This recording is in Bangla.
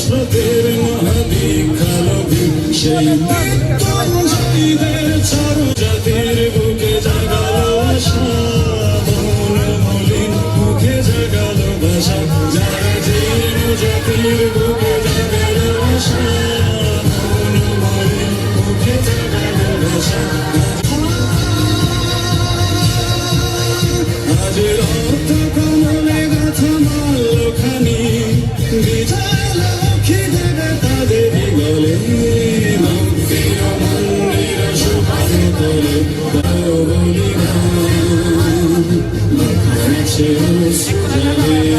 রাষ্ট্রদের মহাদি খালবি সেই চারু জাতির বুকে জাগাল আশা মন মলিন মুখে জাগালো ভাষা যারা যে জাতির বুকে sensiz